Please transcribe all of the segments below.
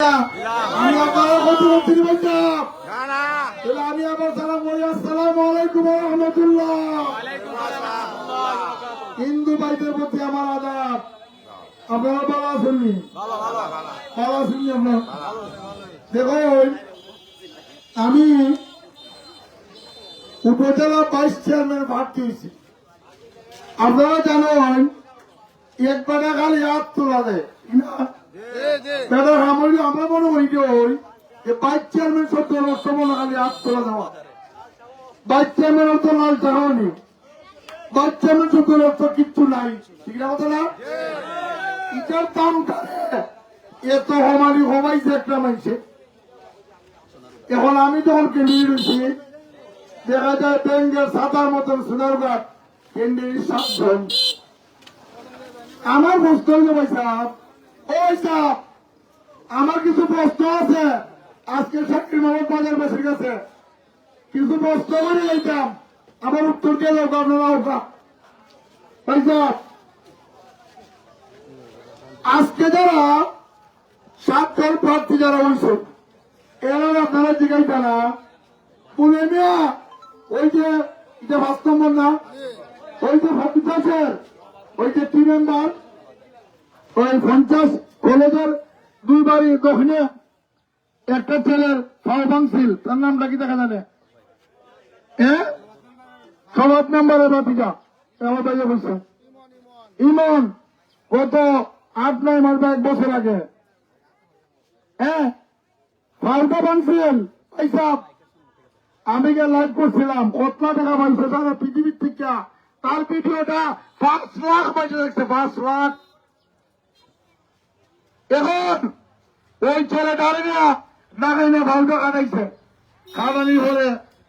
আমি আপনারা প্রতিমন্ত্রী বলতাম তাহলে আমি আবার সালাম করি। আসসালাম আলাইকুম রহমতুল্লাহ। হিন্দু ভাইদের প্রতি আমার আদাব। আপনারা দেখুন আমি উপজেলা ভাইস চেয়ারম্যান প্রার্থী হয়েছি। আপনারা জানেন এক বেটা খালি হাত তোলা দেয় আমরা এখন আমি যখন কেন্দ্রীয় রয়েছি দেখা যায় সাদার মতন সোনার গাছ কেন্দ্রীয় সাতজন। আমার প্রশ্ন হইল, ভাই সাহেব সাহেব আমার কিছু প্রশ্ন আছে। আজকে চাকরি মামলা বাজার বেসের কাছে কিছু প্রশ্ন করে এইতাম আমার উত্তর দিয়ে লোক আপনারা আজকে যারা সাতজন প্রার্থী যারা হয়েছে, এরা আপনারা জিজ্ঞাসা না। পুনে মিয়া ওই যে এটা পাঁচ নম্বর না? ওই যে পঞ্চাশের, ওই যে টি মেম্বার ওই পঞ্চাশ কলেজের দুই বাড়ি দক্ষিণে একটা ছেলের সহবাংশীল তার নামটা কি দেখা জানে হ্যাঁ সমাজ মেম্বারের বাতিজা আমার বাইরে বলছে, ইমন, গত আট, নয় মাস বা এক বছর আগে হ্যাঁ আমি গিয়ে লাইভ করছিলাম কত টাকা পাইছে তারা পৃথিবীর থেকে। তার ভিডিওটা পাঁচ লাখ পয়সা দেখছে পাঁচ লাখ। এখন ওই ছেলে দাঁড়ি না নাগাই না কাটাইছে। খাওয়ানি হলে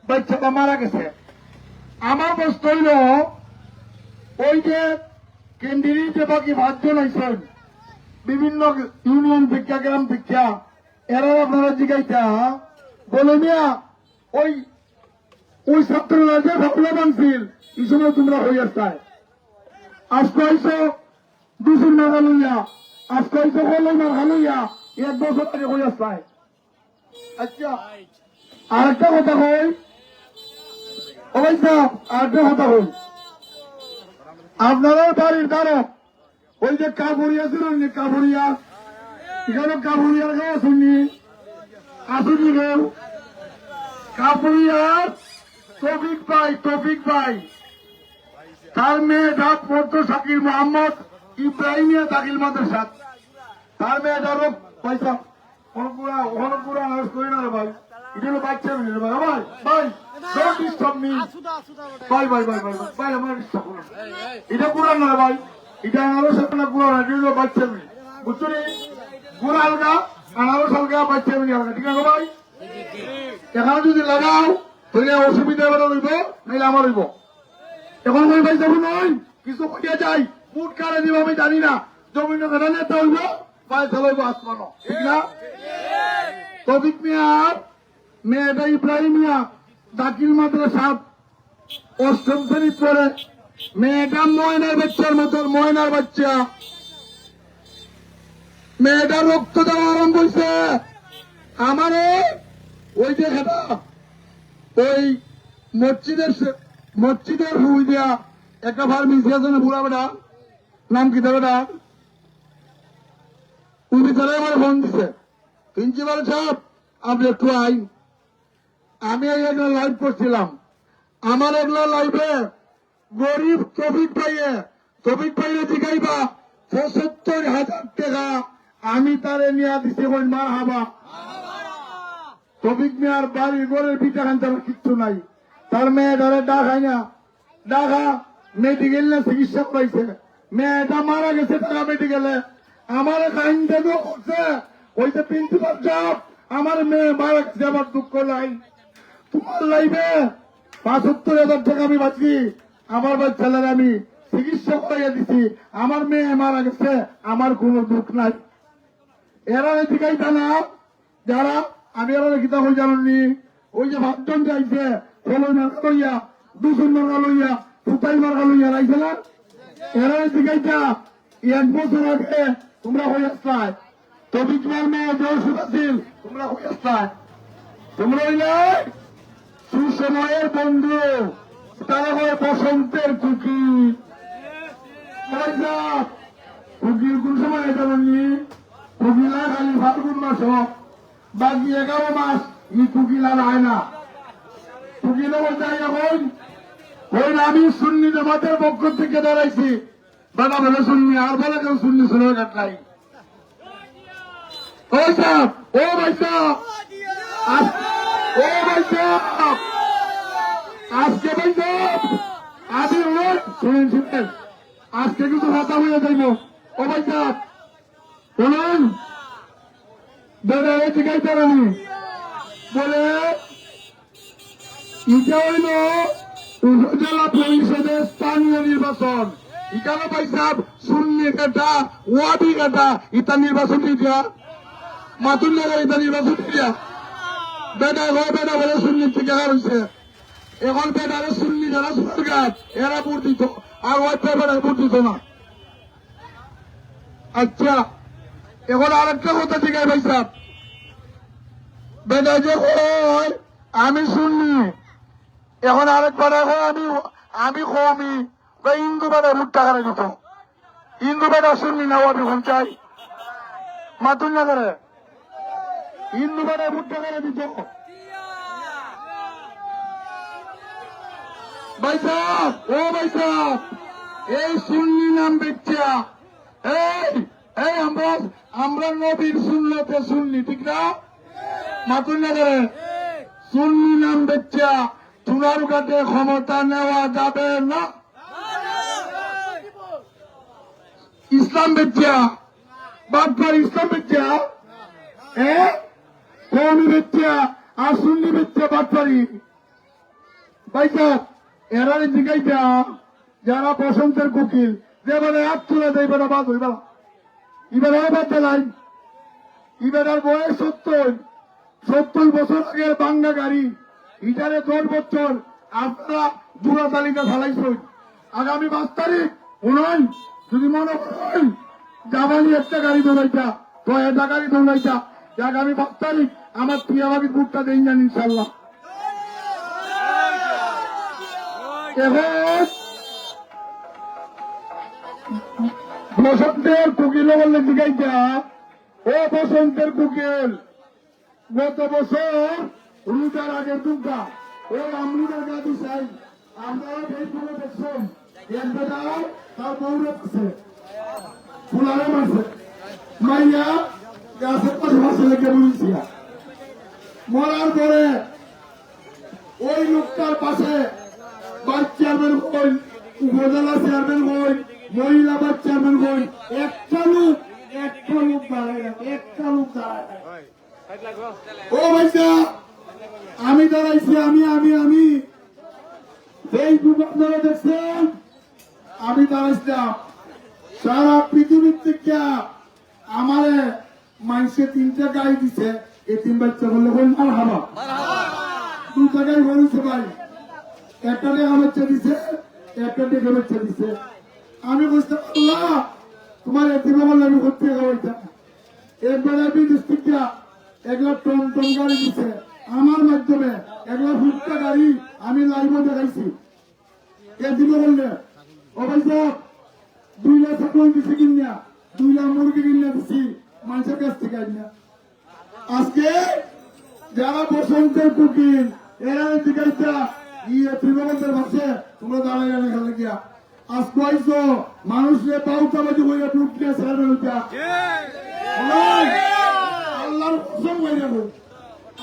বাচ্চাটা মারা গেছে। আমার প্রশ্ন হইল, ওই যে কেন্দ্রীয় যে বাকি পাঁচজন আইসেন বিভিন্ন ইউনিয়ন ভিক্ষা, গ্রাম ভিক্ষা, এরা আপনারা জিগাইতা, বলে মিয়া, ওই ওই ছাত্ররা যে ভাবলা বানছিল, এই সময় তোমরা হয়ে আসতায় আজকে আইসো দুশোর মাথা লইয়া আজকে আইসো হলো মাথা লইয়া এক বছর আগে হয়ে আসতায় আচ্ছা আরেকটা কথা কই? অবশ্য আরেকটা কথা কই? আপনারা বাড়ির দ্বারা ওই যে কাবুরিয়া ছিল না কাবুরিয়া, এখানে কাবুরিয়ার গায়ে শুনি আসুনি কেউ? কাবুরিয়ার তফিক ভাই তফিক ভাই। তার মেয়েটা পড়তো শাকির মোহাম্মদ ইব্রাহিমিয়া দাখিল মাদ্রাসা তার মেয়েটা লোক পয়সা। হলপুরা হলপুরা আনারস করি না রে ভাই। এটা হলো বাচ্চা মিলে রে ভাই। ভাই ভাই ডোন্ট ডিস্টার্ব মি ভাই ভাই ভাই ভাই ভাই ভাই আমার ডিস্টার্ব করুন এটা কোরআন না ভাই। এটা আনারস না কোরআন এটা বাচ্চা মিলে বুঝছ নি? গুড় আলগা আনারস আলগা বাচ্চা মিলে আলগা ঠিক আছে ভাই? এখানে যদি লাগাও তাহলে অসুবিধা এবার রইব নাইলে আমার রইব। এখন আমি ভাই যাব নয় কিছু করিয়া যাই বুট কারে দিব আমি জানি না। জমিন নেতা হইব তবিক মিয়ার মেয়েটা ইব্রাহিম মিয়া, দাখিল মাদ্রাসা, অষ্টম শ্রেণি পড়ে মেয়েটা ময়নার বাচ্চার মতন, ময়নার বাচ্চা। মেয়েটা রক্ত দেওয়া আরম্ভ হয়েছে আমারে, ওই যে খেটা ওই মসজিদের মসজিদের হুই দিয়া একটা ভার মিশে বুড়া বেটা? নাম কি বেটা? আমার ফোন প্রিন্সিপাল সাহেব, আপনি একটু আইন আমি এগুলো লাইভ করছিলাম। আমার এগুলো লাইভে গরিব জিগাইবা, পঁচাত্তর হাজার টাকা আমি তারে নিয়ে মা হাবা। তবিক মিয়ার বাড়ি ঘরের পিঠা খান কিচ্ছু নাই। তার মেয়ে ধরে ডাকাই না। ডাকা মেডিকেল না চিকিৎসা পাইছে মেয়েটা মারা গেছে টাকা মেডিকেলে আমার কাহিনী দেবো করছে ওই যে প্রিন্সিপাল সাহেব আমার মেয়ে মারা গেছে আমার দুঃখ নাই। তোমার লাইফে পাঁচাত্তর হাজার টাকা আমি বাঁচি, আমার বাচ্চাদের আমি চিকিৎসা করাইয়া দিছি, আমার মেয়ে মারা গেছে, আমার কোনো দুঃখ নাই। এরা জিগাইতা না, যারা আমি এরা গীতা হয়ে জানি ওই যে ভাবজন যাইছে ফলই মার্কা লইয়া দুসুন মার্কা লইয়া ফুটাই মার্কা লইয়া রাইছে না? এরা জিগাইতা এক বছর আগে তোমরা হয়ে আসলায় তবিক মেয়ে জোর আছিল তোমরা হয়ে আসতায়। তোমরা হইলে সুসময়ের বন্ধু তারা হয় বসন্তের কুকি। কুকির কোন সময় এটা বললি কুকিলা খালি ফাল্গুন মাস হোক। বাকি এগারো মাস ই কুকিলা হয় না। কুকিলা বলতে এখন। ওই আমি সুন্নি জামাতের পক্ষ থেকে দাঁড়াইছি। বেটা বলে শুননি আর বলে কেউ শুননি শুনে কাটলাই ও সাহেব ও ভাই আজকে ভাই আমি ওই শুনেন শুনেন। আজকে কিন্তু কথা হয়ে যাইব ও ভাই সাহেব শুনুন। দাদা, এই দাঁড়ানি। বলে এটা হইল উপজেলা পরিষদের স্থানীয় নির্বাচন। এখানে ভাই সাহেব শূন্য কাটা ওয়াবি কাটা ইটা নির্বাচন দিয়া। মাতুল নগর ইটা নির্বাচন দিয়া। বেটা হয় বেটা বলে শূন্য থেকে এখন বেটারে শূন্য যারা সরকার এরা ভোট দিত। আর ভোট দিত না। আচ্ছা এখন আরেকটা কথা ঠিক আছে ভাই যে হয় আমি শুননি এখন আরেকবার এখন আমি আমি কমি বা ইন্দু বেটা ভোট টাকা দিত ইন্দু বেটা শুননি না ও এখন চাই মাতুন না করে ইন্দু বেটা ভোট টাকা দিত ভাই এই শুননি নাম বেচ্চা। এই এই আমরা আমরা নবীর শুনলতে শুননি ঠিক না? মাতুন না করে সুন্নি নাম বেচ্চা। চুনার কাছে ক্ষমতা নেওয়া যাবে না। ইসলাম বেচ্চা বাদবার ইসলাম বেচ্চা এ? কৌমি বেচ্চা আর সুন্নি বেচ্চা বাদবারি ভাইসা এরা জিগাইটা যারা বসন্তের কুকিল। যে বলে, হাত তুলে দেয় বেড়া বাদ হইবা এবারে বাদ দেলাই এবার বয়স সত্তর। সত্তর বছর আগের বাংলা গাড়ি। ইটারে দশ বছর আপনারা জুড়া তালিকা ফেলাইছেন। আগামী পাঁচ তারিখ উনন যদি মনে করেন জামানি একটা গাড়ি দৌড়াইতা তো একটা গাড়ি দৌড়াইতা যে আগামী পাঁচ তারিখ আমার টিয়াবাগি বুকটা দেন যান ইনশাল্লাহ। বসন্তের কুকিল বললে জিগাইতা ও বসন্তের কুকিল, গত বছর রুজার আগের দুর্গা ওই আমরুদের গাদি চাই আপনারা ফেসবুকে দেখছেন মরার পরে ওই লোকটার পাশে চেয়ারম্যান হই, উপজেলা চেয়ারম্যান হই, মহিলা ভাইস চেয়ারম্যান হই। একটা লোক একটা লোক দাঁড়ায় একটা লোক ও ভাইসা আমি দাঁড়াইছি, আমি আমি আমি। ফেসবুক আপনারা দেখছেন? আমি দাঁড়াইছিলাম সারা পৃথিবীর থেকে আমারে মানুষে তিনটা গাড়ি দিছে, এই তিন বাচ্চা বললে বল মার হাবা। দুই জায়গায় বলেছে ভাই একটা ডেকে বাচ্চা দিছে, একটা ডেকে বাচ্চা দিছে। আমি বুঝতে পারলাম, তোমার এতিমা বললে আমি করতে গেলাম একবার বিদেশ থেকে এগুলো টন টন গাড়ি দিছে। আমার মাধ্যমে এগুলো ফুটকা গাড়ি আমি লাইভ দেখাইছি। কে দিব বললে? ও ভাই দুই লাখ ছাগল দিছে কিনা, দুই লাখ মুরগি কিনা দিছি, মানুষের কাছ থেকে কিনা আজকে যারা বসন্তের কুকিল, এরা জিজ্ঞাসা ইয়ে ত্রিভুবন্তের ভাষে তোমরা দাঁড়াই গেলে খেলে গিয়া। আজ কয়েছো মানুষের পাউটা বাজে বইয়া টুক দিয়ে ছেড়ে ওইটা আল্লাহর কসম হয়ে যাব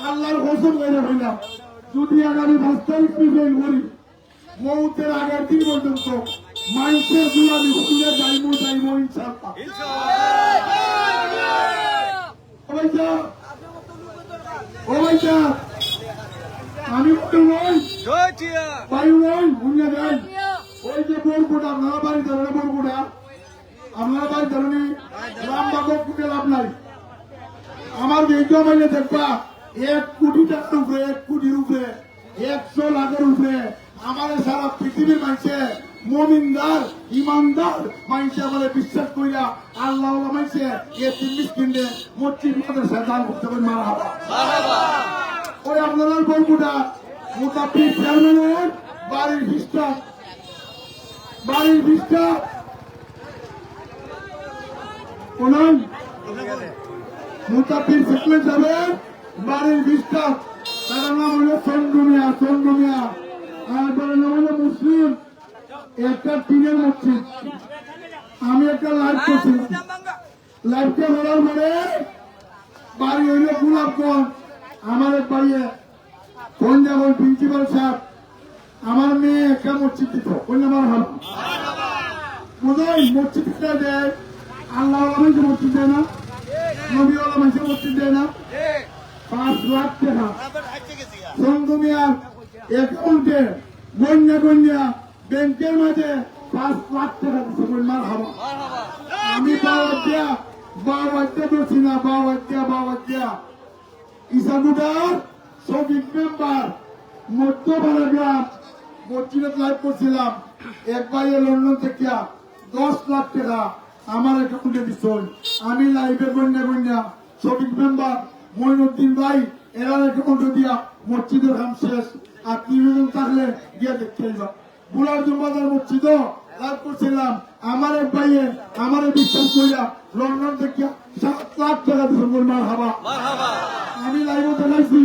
আল্লাহর কসম হয়ে যাবে না যদি আগামী পাঁচ তারিখ করি আগের দিন পর্যন্ত মানুষের দুলামি খুলে যাইবো যাইবো ইনশাল্লাহ আমি বায়ু নই ভুঙ্গা দেন। ওই যে বোরকুটা আপনারা বাড়ি ধরেন বোরকুটা আপনারা বাড়ি ধরেনি, রাম বাগব কুটে লাভ নাই। আমার ভিডিও মাইলে দেখবা, এক কোটি টাকার উপরে, এক কোটির উপরে, একশো লাখের উপরে। আমার সারা পৃথিবীর মানুষে মমিনদার, ইমানদার মানুষে আমাদের বিশ্বাস কইরা আল্লাহ মানুষে এ তিন মিসকিনে মসজিদ মাদ্রাসা দান করতে পারেন মারা ওই আপনার বলবুটা মোতাপির চেয়ারম্যানের বাড়ির ভিস্টা বাড়ির ভিস্টা কোন মুতাফির চেয়ারম্যান যাবেন বাড়ির ভিস্টা তার নাম হলো চন্দ্রমিয়া চন্দ্রমিয়া আর তার নাম হলো মুসলিম। একটা টিনের মসজিদ আমি একটা লাইভ করছি লাইভটা করার পরে বাড়ি হইল গোলাপগঞ্জ আমার এক বাড়ি ফোন যেমন প্রিন্সিপাল সাহেব আমার মেয়ে একটা মসজিদ দিত। ওই আমার ভালো? বোধহয় মসজিদটা দেয় আল্লাহ মানুষ মসজিদ দেয় না, নবীওয়ালা মানুষের মসজিদ দেয় না। পাঁচ লাখ টাকা। সঙ্গমিয়ার অ্যাকাউন্টে গন্যা গন্যা ব্যাংকের মাঝে পাঁচ লাখ টাকা দিচ্ছে মার হাবা আমি বাবা দিয়া বাবা দিয়া বলছি না বাবা দিয়া বাবা দিয়া। ইসাগুদার সবিক মেম্বার মধ্যপাড়া গ্রাম মসজিদে লাইভ করছিলাম। এক বাইরে লন্ডন থেকে দশ লাখ টাকা আমার অ্যাকাউন্টে দিচ্ছেন আমি লাইভে গন্যা গন্যা সবিক মেম্বার মইনুদ্দিন ভাই এরা অ্যাকাউন্টে দিয়া মসজিদের কাম শেষ। আর তিনজন থাকলে গিয়ে দেখতে লাভ করছিলাম। আমার এক আমার বিশ্বাস করিয়া লন্ডন থেকে সাত লাখ টাকা দিচ্ছেন মার হাবা। আমি লাইভ দেখাইছি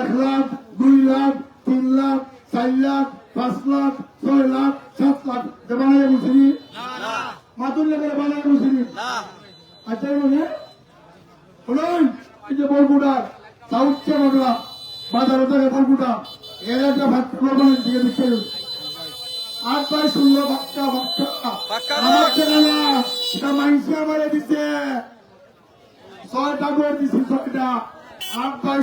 এক লাখ দুই লাখ তিন লাখ চার লাখ পাঁচ লাখ ছয় লাখ সাত লাখ। বানাই বুঝিনি মাতুর লেগে বানাই বুঝিনি আচ্ছা মানে শুনুন এই যে বরগুড়ার সাউথ বাজার থেকে বরগুড়া এর একটা ভাত দিয়ে দিচ্ছে শুনলো বাক্কা বাক্কা আমার দিচ্ছে ছয়টা করে দিছি ছয়টা।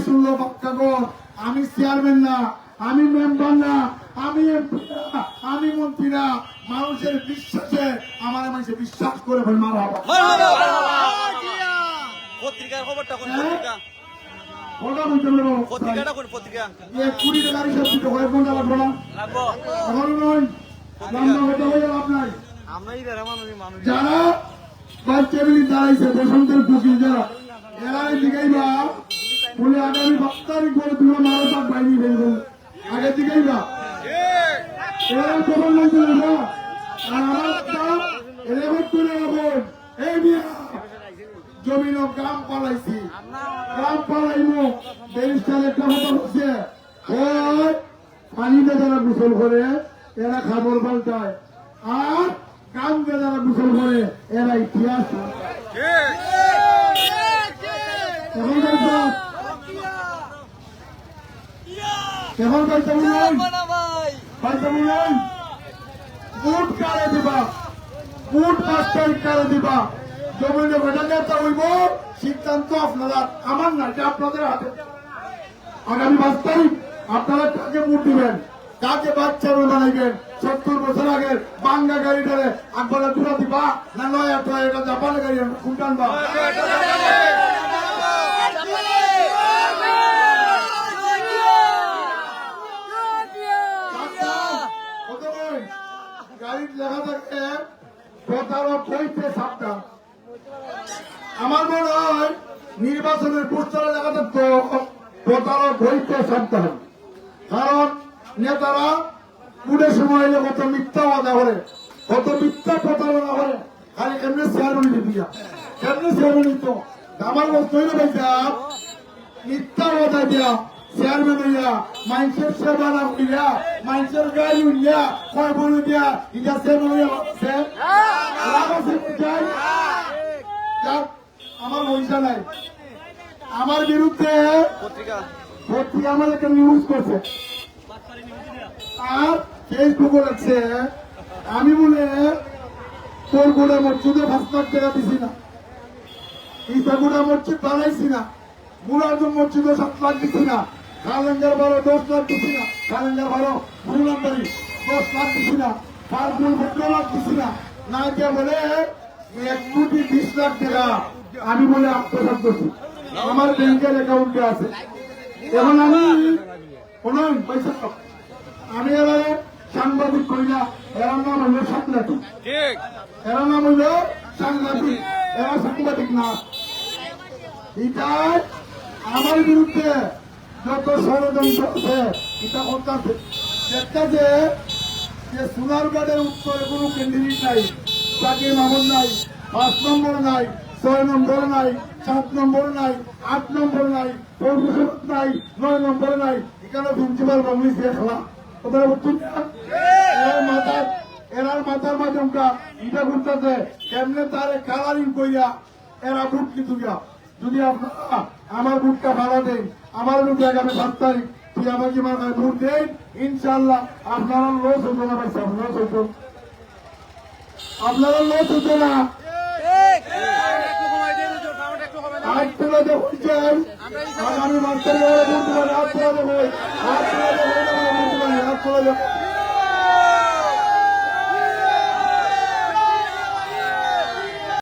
শুনলো বাক্কা গো আমি চেয়ারম্যান না আমি মেম্বার না আমি আমি মন্ত্রী না। মানুষের বিশ্বাসে আমার মানুষে বিশ্বাস করে ভাই মারা পত্রিকার খবরটা কোন হ্যাঁ? পত্রিকা? পত্রিকাটা কোন পত্রিকা? কুড়ি টাকার হিসাব দিতে হয় কোনটা লাগবে? না লাগবো যারা পুকুর যারা এরা দিকেই বলে আগামী বাপ তারিখ করে লাগছে না আর আমার দাম রেকর্ড করে পালাইছি। গ্রাম পালাইমো ব্যারিস্টার একটা কথা হচ্ছে পানিতে যারা গোসল করে এরা খাবার পাল্টায়। আর গ্রামকে যারা গোসল করে, এরা ইতিহাস। এখন সিদ্ধান্ত আপনারা আমার না আপনাদের হাতে আগামী পাঁচ তারিখ আপনারা কাকে ভোট দিবেন? কাকে বাচ্চা বানাইবেন সত্তর বছর আগে বাঙ্গা ধরে আপনারা দূরা দিবা? না নয় একটা এটা জাপানের গাড়ি কোনটা থাকে প্রতারক হইতে সাবধান আমার মনে হয় নির্বাচনের পোস্টারে লেখা থাকতো প্রতারক হইতে সাবধান। কারণ নেতারা পুরের সময় এলে কত মিথ্যা বাধা করে কত মিথ্যা প্রতারণা করে। খালি এমনি চেয়ারম্যান দিয়া কেমনি চেয়ারম্যান তো। আমার বস্তু হইলে ভাইসাব মিথ্যা কথা দিয়া চেয়ারম্যান হইয়া মানুষের সেবা না করিয়া মানুষের গাড়ি কয় বলে দিয়া ইটা চেয়ারম্যান হইয়া আমার পয়সা নাই। আমার বিরুদ্ধে পত্রিকা। আমার একটা নিউজ করছে। আর লাগছে, আমি বলে তোর গোড়া মসজিদে পাঁচ লাখ দিছি না। ইসাগুড়া মসজিদ বানাইছি না। মুরাদুম মসজিদে সাত লাখ দিছি না। দশ লাখ দিছি না। নাম্বারি, দশ লাখ দিছি না। ফার্মুল পনেরো লাখ দিছি না। না বলে এক কোটি বিশ লাখ টাকা। আমি বলে আত্মসাত করছি। আমার ব্যাংকের অ্যাকাউন্টে আছে। এখন আমি শুনুন পয়সা আমি এবারে সাংবাদিক কইরা এরা নাম হইল সাংঘাতিক ঠিক। এরা নাম হইল সাংঘাতিক এরা সাংবাদিক না। এটাই আমার বিরুদ্ধে যত ষড়যন্ত্র আছে এটা করতেছে একটা যে যে সোনারগড়ের উত্তরে কোনো ক্যান্ডিডেট নাই জাকির মাহমুদ নাই পাঁচ নম্বর নাই ছয় নম্বর নাই সাত নম্বর নাই আট নম্বর নাই নাই নয় নম্বর নাই এখানে প্রিন্সিপাল বাংলি খেলা। তোমরা বুঝছ না? এর মাথার এরার মাথার মাঝে ইটা করতেছে কেমনে তারে কালারিং কইরা এরা ভোট কিন্তু যদি আপনারা আমার ভোটটা ভাড়া দেন, আমার ভোট আগামী সাত তারিখ তুই আমাকে মাথায় ভোট দেন ইনশাল্লাহ আপনারা লস হতো না ভাই সাহেব, লস হতো আপনারা লস হতো না। আজ তুলে দেখছেন আগামী মাস থেকে ভোট দেবেন আজ তুলে দেবেন আজ তুলে দেবেন দেবেন